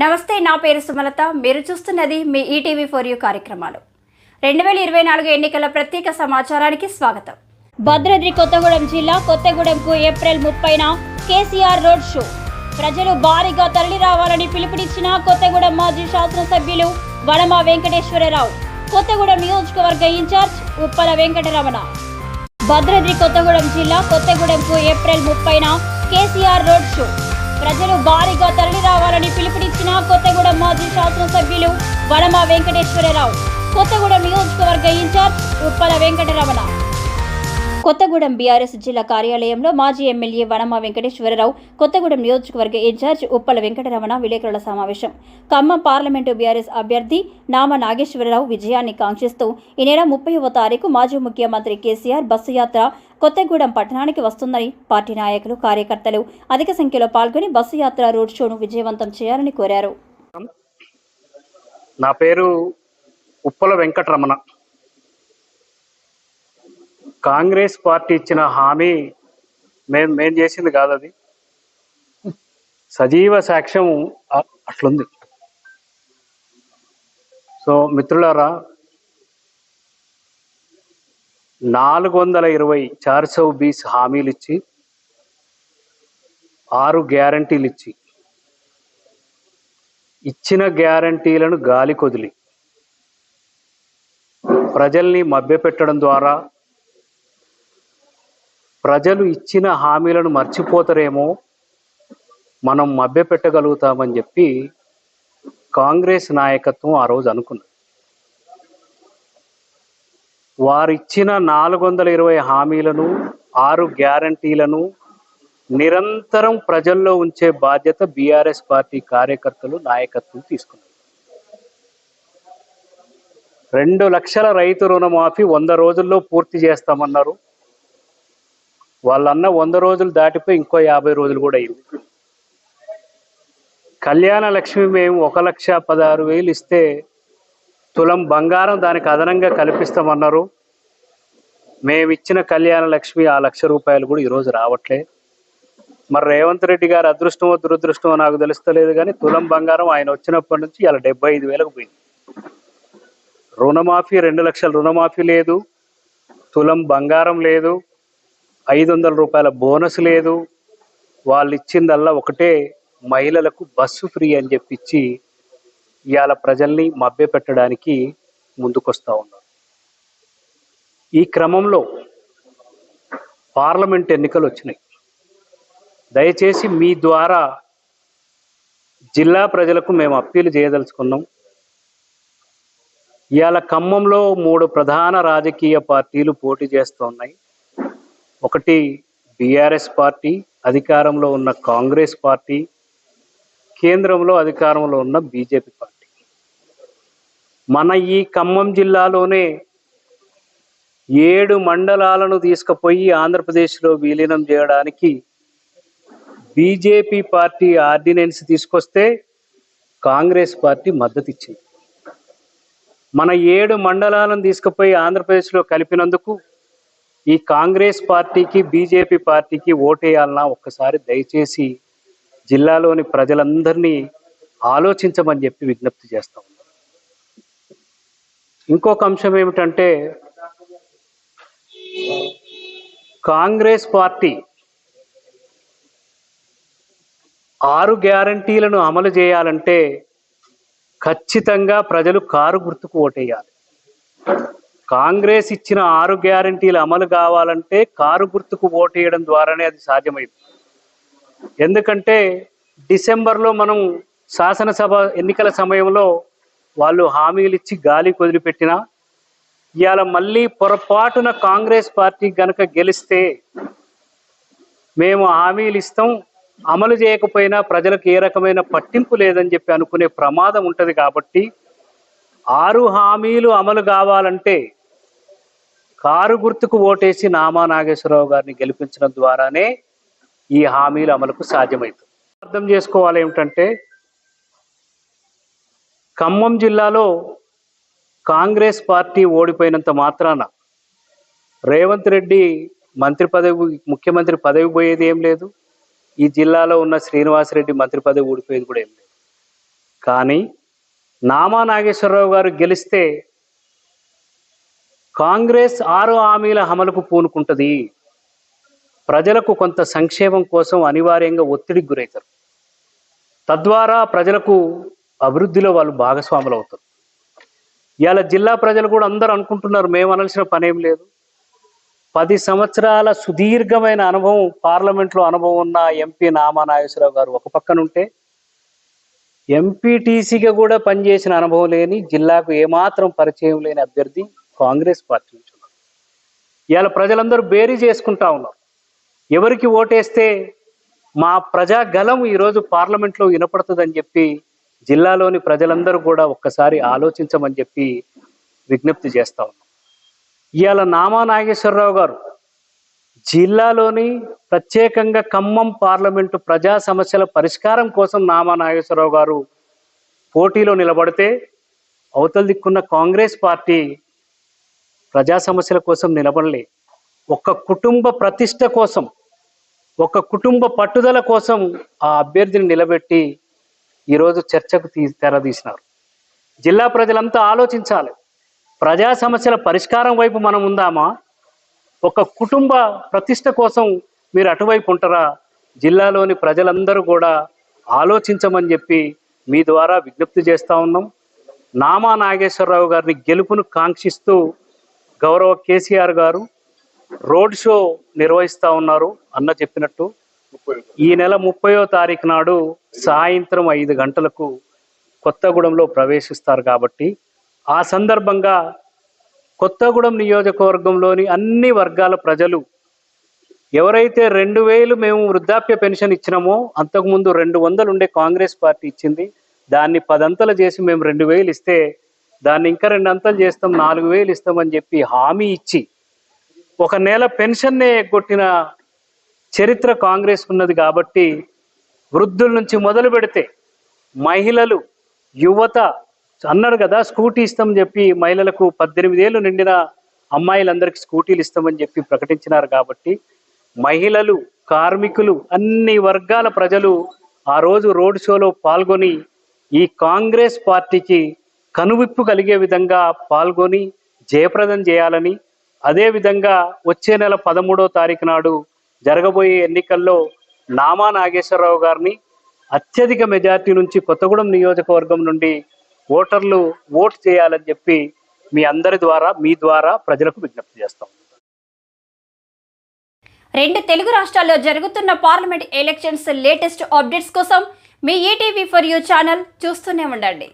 నమస్తే నా పేరు సుమలత. మీరు చూస్తున్నది మీ ఈటీవీ ఫోర్ యూ కార్యక్రమాలు. రెండు వేల ఇరవై నాలుగు ఎన్నికల ప్రత్యేక సమాచారానికి స్వాగతం. భద్రాద్రి కొత్తగూడెం జిల్లా కొత్తగూడెంకు ఏప్రిల్ ముప్పైన కేసీఆర్ రోడ్ షో. ప్రజలు భారీగా తరలి రావాలని పిలుపునిచ్చిన కొత్తగూడెం మాజీ శాసనసభ్యులు వనమ వెంకటేశ్వరరావు కొత్తగూడెం నియోజకవర్గ ఇన్ఛార్జ్ ఉప్పల వెంకటరమణ. భద్రాద్రి కొత్తగూడెం జిల్లా కొత్తగూడెంకు ఏప్రిల్ ముప్పైన కేసీఆర్ రోడ్ షో. ప్రజలు భారీగా తరలి రావాలని పిలుపునిచ్చిన కొత్తగూడెం మాజీ శాసనసభ్యులు వనమ వెంకటేశ్వరరావు. కొత్తగూడెం నియోజకవర్గ ఇన్ఛార్జ్ ఉప్పల వెంకటరమణ. కొత్తగూడెం బీఆర్ఎస్ జిల్లా కార్యాలయంలో మాజీ ఎమ్మెల్యే వనమ వెంకటేశ్వరరావు కొత్తగూడెం నియోజకవర్గ ఇన్ఛార్జ్ ఉప్పల వెంకటరమణ విలేకరుల సమావేశం. ఖమ్మం పార్లమెంటు బీఆర్ఎస్ అభ్యర్థి నామ నాగేశ్వరరావు విజయాన్ని కాంక్షిస్తూ ఈ నెల ముప్పైవ తారీఖు మాజీ ముఖ్యమంత్రి కేసీఆర్ బస్సు యాత్ర కొత్తగూడెం పట్టణానికి వస్తుందని పార్టీ నాయకులు కార్యకర్తలు అధిక సంఖ్యలో పాల్గొని బస్సు యాత్ర రోడ్ షోను విజయవంతం చేయాలని కోరారు. నా పేరు ఉప్పల వెంకటరమణ. కాంగ్రెస్ పార్టీ ఇచ్చిన హామీ మేము మేం చేసింది కాదు అది. సజీవ సాక్ష్యం అట్లుంది. సో మిత్రులారా నాలుగు వందల ఇరవై చార్ సౌ బీస్ హామీలు ఇచ్చి ఆరు గ్యారంటీలు ఇచ్చి ఇచ్చిన గ్యారంటీలను గాలి కొదిలి ప్రజల్ని మభ్యపెట్టడం ద్వారా ప్రజలు ఇచ్చిన హామీలను మర్చిపోతారేమో మనం మభ్యపెట్టగలుగుతామని చెప్పి కాంగ్రెస్ నాయకత్వం ఆ రోజు అనుకున్నది వారు ఇచ్చిన నాలుగు వందల ఇరవై హామీలను ఆరు గ్యారంటీలను నిరంతరం ప్రజల్లో ఉంచే బాధ్యత బీఆర్ఎస్ పార్టీ కార్యకర్తలు నాయకత్వం తీసుకున్నారు. రెండు లక్షల రైతు రుణమాఫీ వంద రోజుల్లో పూర్తి చేస్తామన్నారు. వాళ్ళన్న వంద రోజులు దాటిపోయి ఇంకో యాభై రోజులు కూడా అయింది. కళ్యాణ లక్ష్మి మేము ఒక లక్ష పదహారు వేలు ఇస్తే తులం బంగారం దానికి అదనంగా కల్పిస్తామన్నారు. మేము ఇచ్చిన కళ్యాణ లక్ష్మి ఆ లక్ష రూపాయలు కూడా ఈరోజు రావట్లే. మరి రేవంత్ రెడ్డి గారి అదృష్టమో దురదృష్టమో నాకు తెలుస్తలేదు కానీ తులం బంగారం ఆయన వచ్చినప్పటి నుంచి ఇలా డెబ్బై ఐదు వేలకు పోయింది. రుణమాఫీ రెండు లక్షల రుణమాఫీ లేదు. తులం బంగారం లేదు. ఐదు వందల రూపాయల బోనస్ లేదు. వాళ్ళు ఇచ్చిందల్లా ఒకటే మహిళలకు బస్సు ఫ్రీ అని చెప్పిచ్చి ఇవాళ ప్రజల్ని మభ్యపెట్టడానికి ముందుకొస్తా ఉన్నారు. ఈ క్రమంలో పార్లమెంట్ ఎన్నికలు వచ్చినాయి దయచేసి మీ ద్వారా జిల్లా ప్రజలకు మేము అప్పీలు చేయదలుచుకున్నాం. ఇవాళ ఖమ్మంలో మూడు ప్రధాన రాజకీయ పార్టీలు పోటీ చేస్తున్నాయి ఒకటి బీఆర్ఎస్ పార్టీ అధికారంలో ఉన్న కాంగ్రెస్ పార్టీ కేంద్రంలో అధికారంలో ఉన్న బీజేపీ పార్టీ. మన ఈ ఖమ్మం జిల్లాలోనే ఏడు మండలాలను తీసుకుపోయి ఆంధ్రప్రదేశ్లో విలీనం చేయడానికి బీజేపీ పార్టీ ఆర్డినెన్స్ తీసుకొస్తే కాంగ్రెస్ పార్టీ మద్దతు ఇచ్చింది మన ఏడు మండలాలను తీసుకుపోయి ఆంధ్రప్రదేశ్లో కలిపినందుకు ఈ కాంగ్రెస్ పార్టీకి బీజేపీ పార్టీకి ఓటేయాలన్నా ఒక్కసారి దయచేసి జిల్లాలోని ప్రజలందరినీ ఆలోచించమని చెప్పి విజ్ఞప్తి చేస్తాం ఇంకొక అంశం ఏమిటంటే కాంగ్రెస్ పార్టీ ఆరు గ్యారంటీలను అమలు చేయాలంటే ఖచ్చితంగా ప్రజలు కారు గుర్తుకు ఓటేయాలి. కాంగ్రెస్ ఇచ్చిన ఆరు గ్యారంటీలు అమలు కావాలంటే కారు గుర్తుకు ఓటేయడం ద్వారానే అది సాధ్యమైంది. ఎందుకంటే డిసెంబర్లో మనం శాసనసభ ఎన్నికల సమయంలో వాళ్ళు హామీలు ఇచ్చి గాలి కుదిలిపెట్టినా ఇవాళ మళ్ళీ పొరపాటున కాంగ్రెస్ పార్టీ గనక గెలిస్తే మేము హామీలు ఇస్తాం అమలు చేయకపోయినా ప్రజలకు ఏ రకమైన పట్టింపు లేదని చెప్పి అనుకునే ప్రమాదం ఉంటుంది కాబట్టి ఆరు హామీలు అమలు కావాలంటే కారు గుర్తుకు ఓటేసి నామా నాగేశ్వరరావు గారిని గెలిపించడం ద్వారానే ఈ హామీలు అమలుకు సాధ్యమవుతుంది అర్థం చేసుకోవాలి ఏమిటంటే ఖమ్మం జిల్లాలో కాంగ్రెస్ పార్టీ ఓడిపోయినంత మాత్రాన రేవంత్ రెడ్డి మంత్రి పదవి ముఖ్యమంత్రి పదవి పోయేది ఏం లేదు. ఈ జిల్లాలో ఉన్న శ్రీనివాసరెడ్డి మంత్రి పదవి ఊడిపోయేది కూడా ఏం లేదు. కానీ నామా నాగేశ్వరరావు గారు గెలిస్తే కాంగ్రెస్ ఆరు హామీల అమలుకు పూనుకుంటుంది. ప్రజలకు కొంత సంక్షేమం కోసం అనివార్యంగా ఒత్తిడికి గురవుతారు. తద్వారా ప్రజలకు అభివృద్ధిలో వాళ్ళు భాగస్వాములు అవుతారు ఇవాళ జిల్లా ప్రజలు కూడా అందరూ అనుకుంటున్నారు మేము అనాల్సిన పనేం లేదు. పది సంవత్సరాల సుదీర్ఘమైన అనుభవం పార్లమెంట్లో అనుభవం ఉన్న ఎంపీ నామా నాగేశ్వరరావు గారు ఒక పక్కన ఉంటే ఎంపీటీసీగా కూడా పనిచేసిన అనుభవం లేని జిల్లాకు ఏమాత్రం పరిచయం లేని అభ్యర్థి కాంగ్రెస్ పార్టీ నుంచి ఉన్నారు. ఇవాళ ప్రజలందరూ బేరీ చేసుకుంటా ఉన్నారు. ఎవరికి ఓటేస్తే మా ప్రజా గలం ఈరోజు పార్లమెంట్లో వినపడుతుందని చెప్పి జిల్లాలోని ప్రజలందరూ కూడా ఒక్కసారి ఆలోచించమని చెప్పి విజ్ఞప్తి చేస్తా ఉన్నాం ఇవాళ నామా నాగేశ్వరరావు గారు జిల్లాలోని ప్రత్యేకంగా ఖమ్మం పార్లమెంటు ప్రజా సమస్యల పరిష్కారం కోసం నామా నాగేశ్వరరావు గారు పోటీలో నిలబడితే అవతల దిక్కున్న కాంగ్రెస్ పార్టీ ప్రజా సమస్యల కోసం నిలబడలే. ఒక కుటుంబ ప్రతిష్ట కోసం ఒక కుటుంబ పట్టుదల కోసం ఆ అభ్యర్థిని నిలబెట్టి ఈరోజు చర్చకు తీ తెరదీసినారు జిల్లా ప్రజలంతా ఆలోచించాలి. ప్రజా సమస్యల పరిష్కారం వైపు మనం ఉందామా? ఒక కుటుంబ ప్రతిష్ట కోసం మీరు అటువైపు ఉంటారా? జిల్లాలోని ప్రజలందరూ కూడా ఆలోచించమని చెప్పి మీ ద్వారా విజ్ఞప్తి చేస్తా ఉన్నాం. నామా నాగేశ్వరరావు గారిని గెలుపును కాంక్షిస్తూ గౌరవ కేసీఆర్ గారు రోడ్ షో నిర్వహిస్తా ఉన్నారు అన్న చెప్పినట్టు. ఈ నెల ముప్పయో తారీఖు నాడు సాయంత్రం ఐదు గంటలకు కొత్తగూడెంలో ప్రవేశిస్తారు కాబట్టి ఆ సందర్భంగా కొత్తగూడెం నియోజకవర్గంలోని అన్ని వర్గాల ప్రజలు ఎవరైతే రెండు వేలు మేము వృద్ధాప్య పెన్షన్ ఇచ్చినామో అంతకుముందు రెండు వందలు ఉండే కాంగ్రెస్ పార్టీ ఇచ్చింది దాన్ని పదంతలు చేసి మేము రెండు వేలు ఇస్తే దాన్ని ఇంకా రెండు అంతలు చేస్తాం నాలుగు వేలు ఇస్తామని చెప్పి హామీ ఇచ్చి ఒక నెల పెన్షన్నే ఎగ్గొట్టిన చరిత్ర కాంగ్రెస్ ఉన్నది కాబట్టి వృద్ధుల నుంచి మొదలు పెడితే మహిళలు యువత అన్నారు కదా స్కూటీ ఇస్తామని చెప్పి మహిళలకు పద్దెనిమిది ఏళ్ళు నిండిన అమ్మాయిలందరికీ స్కూటీలు ఇస్తామని చెప్పి ప్రకటించినారు కాబట్టి మహిళలు కార్మికులు అన్ని వర్గాల ప్రజలు ఆ రోజు రోడ్ షోలో పాల్గొని ఈ కాంగ్రెస్ పార్టీకి కనువిప్పు కలిగే విధంగా పాల్గొని జయప్రదం చేయాలని అదేవిధంగా వచ్చే నెల పదమూడో తారీఖు నాడు జరగబోయే ఎన్నికల్లో నామా నాగేశ్వరరావు గారిని అత్యధిక మెజార్టీ నుంచి కొత్తగూడెం నియోజకవర్గం నుండి ఓటర్లు ఓటు చేయాలని చెప్పి మీ అందరి ద్వారా మీ ద్వారా ప్రజలకు విజ్ఞప్తి చేస్తాం. రెండు తెలుగు రాష్ట్రాల్లో జరుగుతున్న పార్లమెంట్ ఎలక్షన్స్ లేటెస్ట్ అప్డేట్స్ కోసం మీ ఈటీవీ ఫర్ యూ ఛానల్ చూస్తూనే ఉండండి.